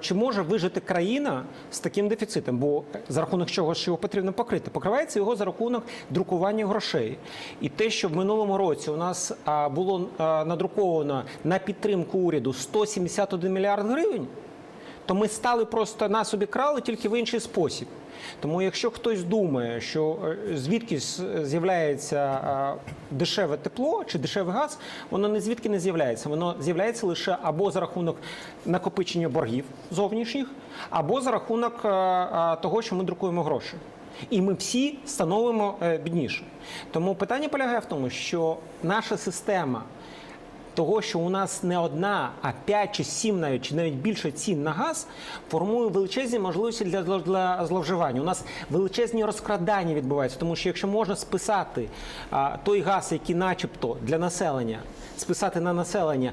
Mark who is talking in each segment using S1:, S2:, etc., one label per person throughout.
S1: Чи може вижити країна з таким дефіцитом? Бо за рахунок чого ж його потрібно покрити? Покривається його за рахунок друкування грошей. І те, що в минулому році у нас було надруковано на підтримку уряду 171 мільярд гривень, то ми стали просто на собі крали тільки в інший спосіб. Тому, якщо хтось думає, що е, звідки з'являється дешеве тепло чи дешевий газ, воно не звідки не з'являється. Воно з'являється лише або за рахунок накопичення боргів зовнішніх, або за рахунок е, того, що ми друкуємо гроші. І ми всі становимо е, бідніше. Тому питання полягає в тому, що наша система того, що у нас не одна, а 5 чи 7 навіть, чи навіть більше цін на газ, формує величезні можливості для, для зловживання. У нас величезні розкрадання відбуваються, тому що якщо можна списати а, той газ, який начебто для населення, списати на населення,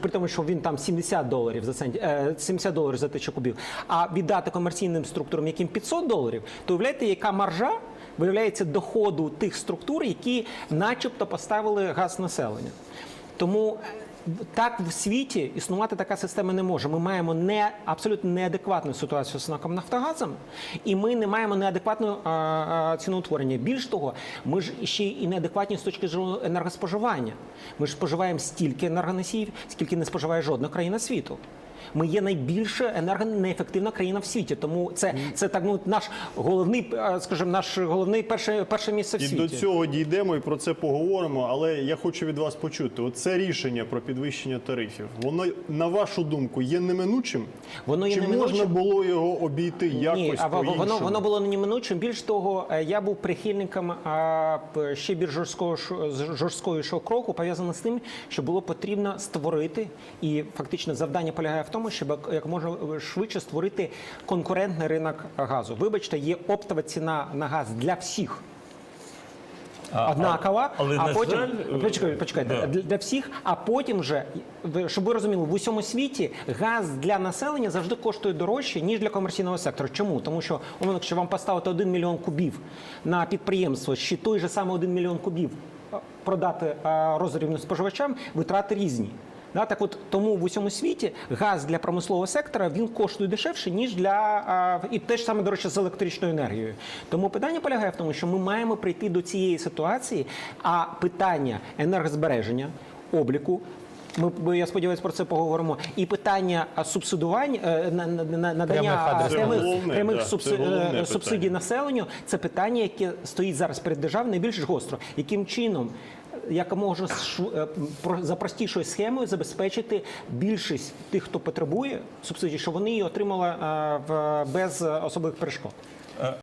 S1: при тому, що він там 70 доларів за цент, е, 70 доларів за тисячу кубів, а віддати комерційним структурам, яким 500 доларів, то уявляєте, яка маржа виявляється доходу тих структур, які начебто поставили газ населення. Тому так в світі існувати така система не може. Ми маємо не абсолютно неадекватну ситуацію з НАКом Нафтогазом, і ми не маємо неадекватного а, ціноутворення. Більш того, ми ж ще і неадекватні з точки зору енергоспоживання. Ми ж споживаємо стільки енергоносіїв, скільки не споживає жодна країна світу. Ми є найбільша енергонеефективна країна в світі, тому це, це так ну, наш головний, е, скажімо, наш головний перше, перше місце в
S2: І до цього дійдемо і про це поговоримо. Але я хочу від вас почути: оце рішення про підвищення тарифів, воно на вашу думку є неминучим?
S1: Воно є
S2: Чи
S1: неминучим.
S2: можна було його обійти якось
S1: Ні, а
S2: по
S1: воно, воно було неминучим. Більш того, е, я був прихильником а, ще більш жорсткого жорсткого кроку, пов'язаного з тим, що було потрібно створити, і фактично завдання полягає в тому, щоб як- можна швидше створити конкурентний ринок газу. Вибачте, є оптова ціна на газ для всіх. Однакова,
S3: але,
S1: а потім
S3: жаль, е,
S1: почекайте, почекайте
S3: да.
S1: для, всіх, а потім вже щоб ви розуміли, в усьому світі газ для населення завжди коштує дорожче ніж для комерційного сектору. Чому? Тому що умовно, якщо вам поставити 1 мільйон кубів на підприємство, ще той же самий 1 мільйон кубів продати а, розрівню споживачам, витрати різні. Да, так от тому в усьому світі газ для промислового сектора він коштує дешевше, ніж для а, і те ж саме, до речі, з електричною енергією. Тому питання полягає в тому, що ми маємо прийти до цієї ситуації, а питання енергозбереження, обліку. Ми, я сподіваюся, про це поговоримо. І питання а, субсидування е, на, на, на, надання
S3: Прямих
S1: прямих,
S2: да,
S1: субси-
S2: це
S1: е,
S2: питання.
S1: субсидій населенню. Це питання, яке стоїть зараз перед державою найбільш гостро. Яким чином якомога може за простішою схемою забезпечити більшість тих, хто потребує субсидій, щоб вони її отримали е, без особливих перешкод.